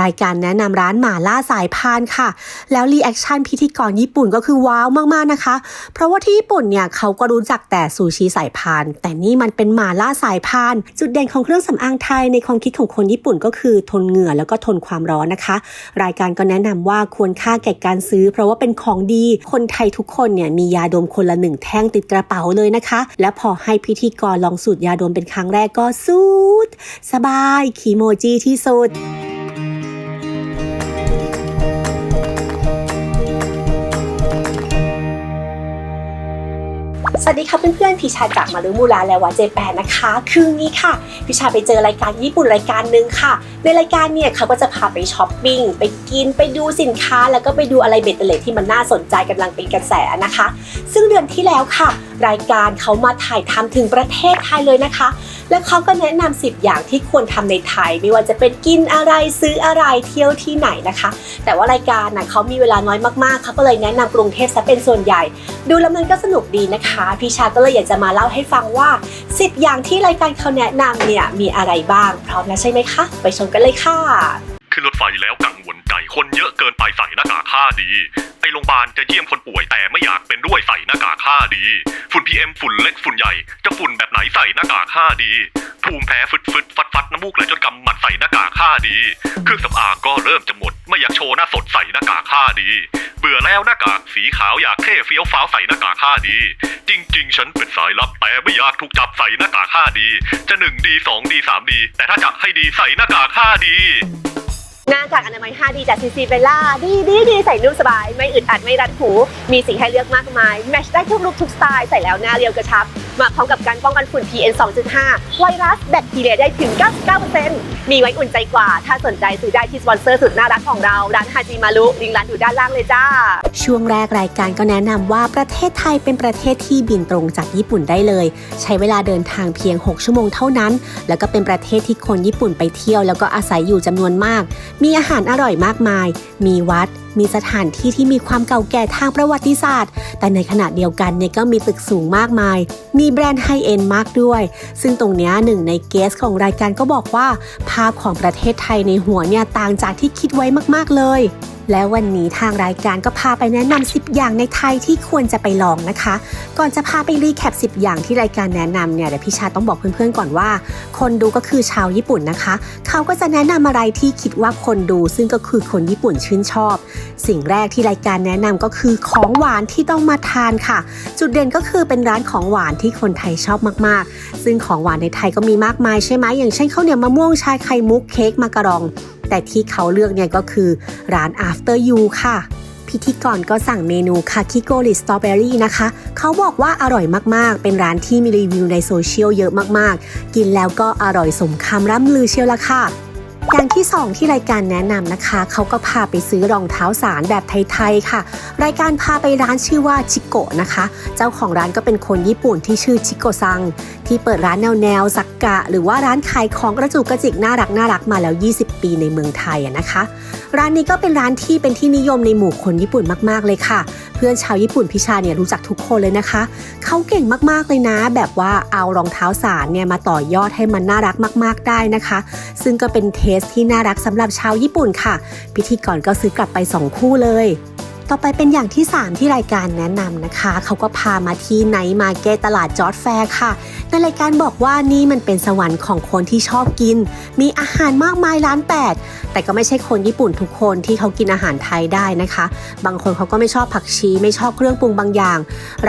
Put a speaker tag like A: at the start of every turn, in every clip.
A: รายการแนะนำร้านหมาล่าสายพานค่ะ แล้วรีแอคชั่นพิธีกรญี่ปุ่นก็คือว้าวมากๆนะคะ เพราะว่าที่ญี่ปุ่นเนี่ยเขาก็รู้จักแต่ซูชิสายพาน แต่นี่มันเป็นหมาล่าสายพาน จุดเด่นของเครื่องสำอางไทยในความคิดของคนญี่ปุ่นก็คือทนเหงื่อแล้วก็ทนความร้อนนะคะ รายการก็แนะนำว่าควรค่าแก่การซื้อ เพราะว่าเป็นของดี คนไทยทุกคนเนี่ยมียาดมคนละหนึ่งแท่งติดกระเป๋าเลยนะคะ และพอให้พิธีกรลองสูตรยาดมเป็นครั้งแรกก็สูดสบายคีโมจิที่สุด สวัสดีค่ะเพื่อนๆพี่ชายจากมารุมูลาและวาเจแปนนะคะ คืองี้ค่ะพี่ชายไปเจอรายการญี่ปุ่นรายการหนึ่งค่ะ ในรายการเนี่ยเขาก็จะพาไปช้อปปิ้งไปกินไปดูสินค้า แล้วก็ไปดูอะไรเบ็ดเตล็ดที่มันน่าสนใจกำลังเป็นกระแสนะคะ ซึ่งเดือนที่แล้วค่ะรายการเขามาถ่ายทำถึงประเทศไทยเลยนะคะ และเขาก็แนะนำ10 อย่างที่ควรทำในไทย ไม่ว่าจะเป็นกินอะไรซื้ออะไรเที่ยวที่ไหนนะคะ แต่ว่ารายการนะเขามีเวลาน้อยมากๆเขาก็เลยแนะนำกรุงเทพซะเป็นส่วนใหญ่ ดูแล้วมันก็สนุกดีนะคะพี่ชาก็เลยอยากจะมาเล่าให้ฟังว่า 10 อย่างที่รายการเขาแนะนำเนี่ยมีอะไรบ้างพร้อมแล้วใช่ไหมคะ ไปชมกันเลยค่ะ
B: ขึ้นรถไฟแล้วกังวล คนเยอะเกินไปใส่หน้ากากผ้าดี ไปโรงพยาบาลจะเยี่ยมคนป่วยแต่ไม่อยากเป็นด้วยใส่หน้ากากผ้าดี ฝุ่น PM ฝุ่นเล็กฝุ่นใหญ่ จะฝุ่นแบบไหนใส่หน้ากากผ้าดี ภูมิแพ้ฟึดฟึดฟัดฟัดน้ำมูกไหลจนกำหมัดใส่หน้ากากผ้าดี เครื่องสำอางก็เริ่มจะหมด ไม่อยากโชว์หน้าสดใส่หน้ากากผ้าดี เบื่อแล้วหน้ากากสีขาวอยากเท่เฟี้ยวฟ้าวใส่หน้ากากผ้าดี จริง ๆ ฉันเป็นสายลับแต่ไม่อยากถูกจับใส่หน้ากากผ้าดี จะหนึ่งดีสองดีสามดีแต่ถ้าจะให้ดีใส่หน้ากากผ้าดี
A: หน้ากากอนามัย 5D จากซีซีเบลล่าดีดีดีใส่นุ่มสบาย ไม่อึดอัดไม่รัดหู มีสีให้เลือกมากมาย แมชได้ทุกลุคทุกสไตล์ใส่แล้วหน้าเรียวกระชับ มาพร้อมกับการป้องกันฝุ่น PM 2.5 ไวรัสแบคทีเรียได้ถึง 99%มีไว้อุ่นใจกว่า ถ้าสนใจซื้อได้ที่สปอนเซอร์สุดน่ารักของเราร้านฮาจิมารุลิงก์ร้านอยู่ด้านล่างเลยจ้า ช่วงแรกรายการก็แนะนำว่าประเทศไทยเป็นประเทศที่บินตรงจากญี่ปุ่นได้เลย ใช้เวลาเดินทางเพียง 6 ชั่วโมงเท่านั้น แล้วก็เป็นประเทศที่คนญี่ปุ่นไปเที่ยว แล้วก็อาศัยอยู่จำนวนมากมีอาหารอร่อยมากมาย มีวัด มีสถานที่ที่มีความเก่าแก่ทางประวัติศาสตร์ แต่ในขณะเดียวกันเนี่ยก็มีตึกสูงมากมาย มีแบรนด์ไฮเอ็นมากด้วย ซึ่งตรงนี้หนึ่งในเกสของรายการก็บอกว่า ภาพของประเทศไทยในหัวเนี่ยต่างจากที่คิดไว้มาก ๆ เลย และวันนี้ทางรายการก็พาไปแนะนำ10 อย่างในไทยที่ควรจะไปลองนะคะ ก่อนจะพาไปรีแคป 10 อย่างที่รายการแนะนำเนี่ยเดี๋ยวพี่ชาต้องบอกเพื่อนๆก่อนว่า คนดูก็คือชาวญี่ปุ่นนะคะ เขาก็จะแนะนำอะไรที่คิดว่าคนดู ซึ่งก็คือคนญี่ปุ่นชื่นชอบ สิ่งแรกที่รายการแนะนำก็คือของหวานที่ต้องมาทานค่ะ จุดเด่นก็คือเป็นร้านของหวานที่คนไทยชอบมากๆ ซึ่งของหวานในไทยก็มีมากมายใช่ไหมอย่างเช่นข้าวเหนียวมะม่วงชาไข่มุกเค้กมากะรอง แต่ที่เขาเลือกเนี่ยก็คือร้าน After You ค่ะ พิธีกรก็สั่งเมนูคาคิโกริสตรอเบอรี่นะคะ เขาบอกว่าอร่อยมากๆ เป็นร้านที่มีรีวิวในโซเชียลเยอะมากๆ กินแล้วก็อร่อยสมคำร่ำลือเชียวละค่ะ อย่างที่ 2 ที่รายการแนะนำนะคะ เขาก็พาไปซื้อรองเท้าสารแบบไทยๆค่ะ รายการพาไปร้านชื่อว่าชิโกะนะคะ เจ้าของร้านก็เป็นคนญี่ปุ่นที่ชื่อชิโกซัง ที่เปิดร้านแนวแนวๆสักกะ หรือว่าร้านขายของกระจุกกระจิกน่ารักน่ารักมาแล้ว 20 ปีในเมืองไทยนะคะ ร้านนี้ก็เป็นร้านที่เป็นที่นิยมในหมู่คนญี่ปุ่นมากๆเลยค่ะ เพื่อนชาวญี่ปุ่นพิชาเนี่ยรู้จักทุกคนเลยนะคะ เขาเก่งมากๆเลยนะ แบบว่าเอารองเท้าสารเนี่ยมาต่อยอดให้มันน่ารักมาก ๆได้นะคะ ซึ่งก็เป็นเทสที่น่ารักสำหรับชาวญี่ปุ่นค่ะ พิธีกรก็ซื้อกลับไป 2 คู่เลย ต่อไปเป็นอย่างที่ 3 ที่รายการแนะนำนะคะ เขาก็พามาที่ไนท์มาเก็ตตลาดจอร์ดแฟร์ค่ะ ในรายการบอกว่านี่มันเป็นสวรรค์ของคนที่ชอบกิน มีอาหารมากมายร้านแปดแต่ก็ไม่ใช่คนญี่ปุ่นทุกคนที่เขากินอาหารไทยได้นะคะ บางคนเขาก็ไม่ชอบผักชีไม่ชอบเครื่องปรุงบางอย่าง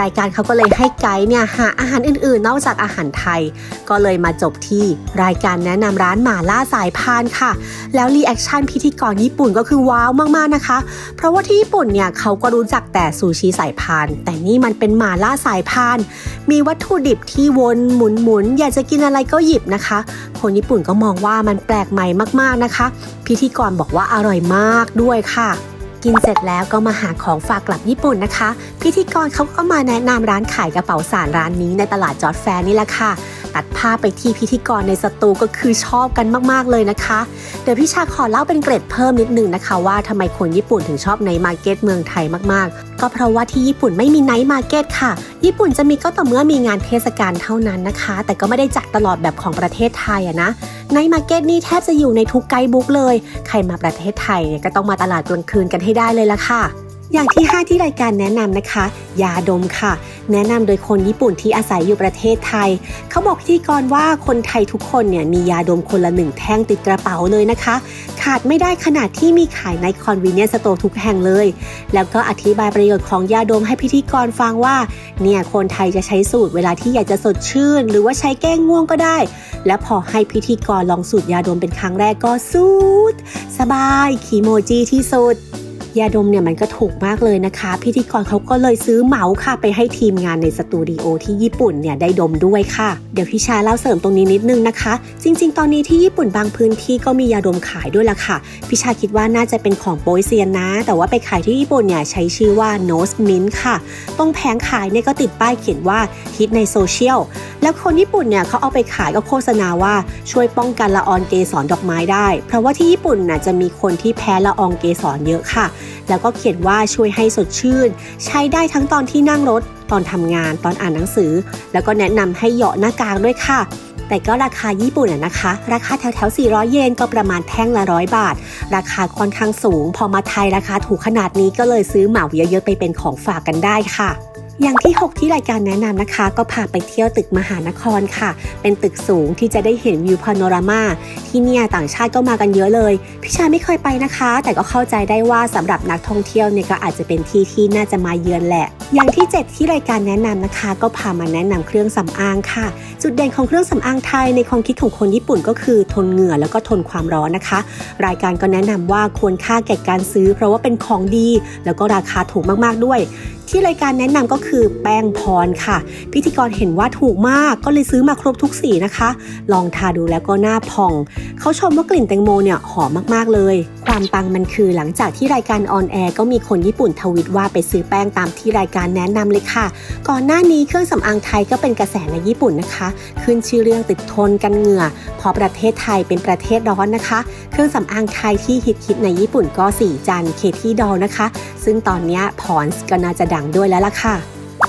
A: รายการเขาก็เลยให้ไกด์เนี่ยหาอาหารอื่นๆ นอกจากอาหารไทย ก็เลยมาจบที่รายการแนะนำร้านหมาล่าสายพานค่ะ แล้วรีแอคชั่นพิธีกรญี่ปุ่นก็คือว้าวมากๆนะคะ เพราะว่าที่ญี่ปุ่นเนี่ยเขาก็รู้จักแต่ซูชิสายพาน แต่นี่มันเป็นหมาล่าสายพาน มีวัตถุดิบที่วนหมุนหมุนอยากจะกินอะไรก็หยิบนะคะ คนญี่ปุ่นก็มองว่ามันแปลกใหม่มากๆนะคะ พิธีกรบอกว่าอร่อยมากด้วยค่ะ กินเสร็จแล้วก็มาหาของฝากกลับญี่ปุ่นนะคะ พิธีกรเขาก็มาแนะนำร้านขายกระเป๋าสารร้านนี้ในตลาดจอร์ดแฟร์นี่แหละค่ะ ตัดภาพไปที่พิธีกรในสตูก็คือชอบกันมากๆเลยนะคะ เดี๋ยวพี่ชาขอเล่าเป็นเกร็ดเพิ่มนิดนึงนะคะ ว่าทำไมคนญี่ปุ่นถึงชอบในมาร์เก็ตเมืองไทยมากๆก็เพราะว่าที่ญี่ปุ่นไม่มีไนท์มาร์เก็ตค่ะ ญี่ปุ่นจะมีก็ต่อเมื่อมีงานเทศกาลเท่านั้นนะคะ แต่ก็ไม่ได้จัดตลอดแบบของประเทศไทยอะนะไนท์มาร์เก็ตนี่แทบจะอยู่ในทุกไกด์บุ๊กเลย ใครมาประเทศไทยเนี่ยก็ต้องมาตลาดกลางคืนกันให้ได้เลยละค่ะ อย่างที่ 5 ที่รายการแนะนำนะคะ ยาดมค่ะ แนะนำโดยคนญี่ปุ่นที่อาศัยอยู่ประเทศไทย เขาบอกพิธีกรว่าคนไทยทุกคนเนี่ยมียาดมคนละหนึ่งแท่งติดกระเป๋าเลยนะคะ ขาดไม่ได้ขนาดที่มีขายในคอนเวเนียสโตร์ทุกแห่งเลย แล้วก็อธิบายประโยชน์ของยาดมให้พิธีกรฟังว่าเนี่ยคนไทยจะใช้สูตรเวลาที่อยากจะสดชื่น หรือว่าใช้แก้ง่วงก็ได้ และพอให้พิธีกรลองสูตรยาดมเป็นครั้งแรกก็สูดสบายคีโมจิที่สุด ยาดมเนี่ยมันก็ถูกมากเลยนะคะ พิธีกรเขาก็เลยซื้อเหมาค่ะไปให้ทีมงานในสตูดิโอที่ญี่ปุ่นเนี่ยได้ดมด้วยค่ะ เดี๋ยวพี่ชาเล่าเสริมตรงนี้นิดนึงนะคะ จริง ๆ ตอนนี้ที่ญี่ปุ่นบางพื้นที่ก็มียาดมขายด้วยละค่ะพี่ชาคิดว่าน่าจะเป็นของโปยเซียนนะ แต่ว่าไปขายที่ญี่ปุ่นเนี่ยใช้ชื่อว่า Nose Mint ค่ะ ตรงแผงขายเนี่ยก็ติดป้ายเขียนว่าฮิตในโซเชียลแล้วคนญี่ปุ่นเนี่ยเขาเอาไปขายก็โฆษณาว่าช่วยป้องกันละอองเกสรดอกไม้ได้ เพราะว่าที่ญี่ปุ่นน่ะจะมีคนที่แพ้ละอองเกสรเยอะค่ะแล้วก็เขียนว่าช่วยให้สดชื่น ใช้ได้ทั้งตอนที่นั่งรถ ตอนทำงานตอนอ่านหนังสือ แล้วก็แนะนำให้เหยาะหน้ากากด้วยค่ะแต่ก็ราคาญี่ปุ่นอะนะคะ ราคาแถวๆ400 เยนก็ประมาณแท่งละร้อยบาท ราคาค่อนข้างสูง พอมาไทยราคาถูกขนาดนี้ก็เลยซื้อเหมาเยอะๆไปเป็นของฝากกันได้ค่ะ อย่างที่ 6 ที่รายการแนะนำนะคะ ก็พาไปเที่ยวตึกมหานครค่ะ เป็นตึกสูงที่จะได้เห็นวิวพาโนรามาที่เนี่ยต่างชาติก็มากันเยอะเลย พี่ชายไม่เคยไปนะคะ แต่ก็เข้าใจได้ว่าสำหรับนักท่องเที่ยวเนี่ยก็อาจจะเป็นที่ที่น่าจะมาเยือนแหละ อย่างที่ 7 ที่รายการแนะนำนะคะ ก็พามาแนะนำเครื่องสำอางค่ะ จุดเด่นของเครื่องสำอางไทยในความคิดของคนญี่ปุ่นก็คือทนเหงื่อแล้วก็ทนความร้อนนะคะ รายการก็แนะนำว่าควรค่าแก่การซื้อ เพราะว่าเป็นของดี แล้วก็ราคาถูกมากๆด้วย ที่รายการแนะนำก็คือแป้งพรค่ะ พิธีกรเห็นว่าถูกมากก็เลยซื้อมาครบทุกสีนะคะ ลองทาดูแล้วก็หน้าผ่อง เขาชมว่ากลิ่นแตงโมเนี่ยหอมมากๆเลย ความปังมันคือหลังจากที่รายการออนแอร์ก็มีคนญี่ปุ่นทวิตว่าไปซื้อแป้งตามที่รายการแนะนำเลยค่ะ ก่อนหน้านี้เครื่องสำอางไทยก็เป็นกระแสในญี่ปุ่นนะคะ ขึ้นชื่อเรื่องติดทนกันเหงื่อพราะประเทศไทยเป็นประเทศร้อนนะคะ เครื่องสำอางไทยที่ฮิตคิดในญี่ปุ่นก็สีจันเคที่ดอลนะคะ ซึ่งตอนนี้พอนก็น่าจะดงด้วยแล้วล่ะค่ะ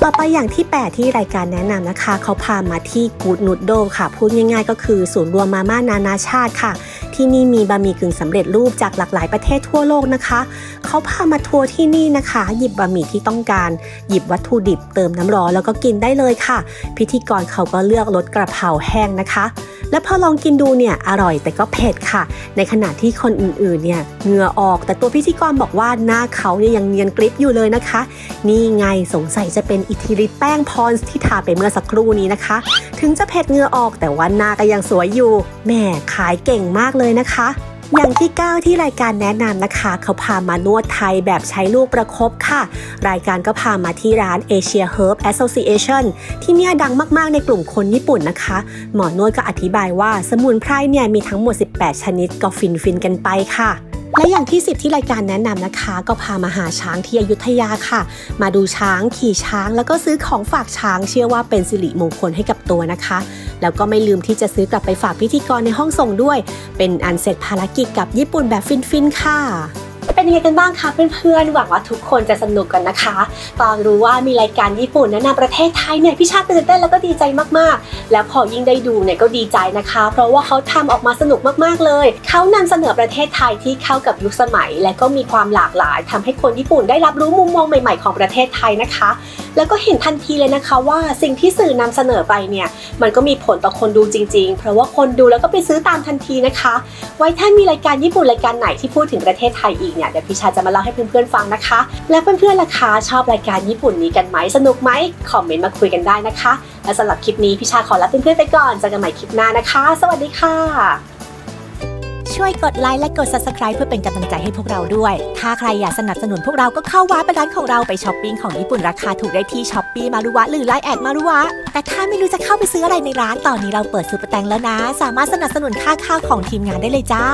A: ต่อไปอย่างที่ 8 ที่รายการแนะนำนะคะ เขาพามาที่กูดนูดโดค่ะ พูดง่ายๆ ก็คือศูนย์รวมมาม่านานาชาติค่ะ ที่นี่มีบะหมี่กึ่งสำเร็จรูปจากหลากหลายประเทศทั่วโลกนะคะ เขาพามาทัวร์ที่นี่นะคะ หยิบบะหมี่ที่ต้องการ หยิบวัตถุดิบเติมน้ำร้อนแล้วก็กินได้เลยค่ะ พิธีกรเขาก็เลือกรสกระเพราแห้งนะคะ และพอลองกินดูเนี่ยอร่อยแต่ก็เผ็ดค่ะ ในขณะที่คนอื่นๆเนี่ยเหงื่อออก แต่ตัวพิธีกรบอกว่าหน้าเขาเนี่ยยังเนียนกริบอยู่เลยนะคะ นี่ไงสงสัยจะเป็นอิทธิฤทธิ์แป้งพรส์ที่ทาไปเมื่อสักครู่นี้นะคะ ถึงจะเผ็ดเหงื่อออกแต่ว่าหน้าก็ยังสวยอยู่แม่ขายเก่งมากเลยนะคะอย่างที่ 9 ที่รายการแนะนำนะคะ เขาพามานวดไทยแบบใช้ลูกประคบค่ะ รายการก็พามาที่ร้าน Asia Herb Association ที่เนี่ยดังมากๆในกลุ่มคนญี่ปุ่นนะคะ หมอนวดก็อธิบายว่าสมุนไพรเนี่ยมีทั้งหมด 18 ชนิดก็ฟินฟินๆกันไปค่ะ และอย่างที่10ที่รายการแนะนำนะคะ ก็พามาหาช้างที่อยุธยาค่ะ มาดูช้างขี่ช้างแล้วก็ซื้อของฝากช้างเชื่อว่าเป็นสิริมงคลให้กับตัวนะคะ แล้วก็ไม่ลืมที่จะซื้อกลับไปฝากพิธีกรในห้องส่งด้วย เป็นอันเสร็จภารกิจกับญี่ปุ่นแบบฟินๆค่ะ เป็นยังไงกันบ้างคะเพื่อนๆ หวังว่าทุกคนจะสนุกกันนะคะ ตอนรู้ว่ามีรายการญี่ปุ่นแนะนำประเทศไทยเนี่ยพี่ชาติตื่นเต้นแล้วก็ดีใจมากๆ แล้วพอยิ่งได้ดูเนี่ยก็ดีใจนะคะ เพราะว่าเขาทำออกมาสนุกมากๆเลย เขานำเสนอประเทศไทยที่เข้ากับยุคสมัย และก็มีความหลากหลายทำให้คนญี่ปุ่นได้รับรู้มุมมองใหม่ๆของประเทศไทยนะคะ แล้วก็เห็นทันทีเลยนะคะว่าสิ่งที่สื่อนำเสนอไปเนี่ยมันก็มีผลต่อคนดูจริง ๆ เพราะว่าคนดูแล้วก็ไปซื้อตามทันทีนะคะ ไว้ถ้ามีรายการญี่ปุ่นรายการไหนที่พูดถึงประเทศไทยอีกเนี่ยเดี๋ยวพี่ชาจะมาเล่าให้เพื่อนๆฟังนะคะ แล้วเพื่อนๆล่ะคะชอบรายการญี่ปุ่นนี้กันไหมสนุกไหมคอมเมนต์มาคุยกันได้นะคะ และสำหรับคลิปนี้พี่ชาขอลาเพื่อนๆไปก่อนเจอกันใหม่คลิปหน้านะคะ สวัสดีค่ะ
C: ช่วยกดไลค์และกด Subscribe เพื่อเป็นกำลังใจให้พวกเราด้วย ถ้าใครอยากสนับสนุนพวกเราก็เข้าว้าไปร้านของเราไปช้อปปิ้งของญี่ปุ่นราคาถูกได้ที่ช้อปปี้มารุวะหรือไลน์แอดมารุวะ แต่ถ้าไม่รู้จะเข้าไปซื้ออะไรในร้านตอนนี้เราเปิดซูเปอร์แตงแล้วนะ สามารถสนับสนุนค่าข้าวของทีมงานได้เลยจ้า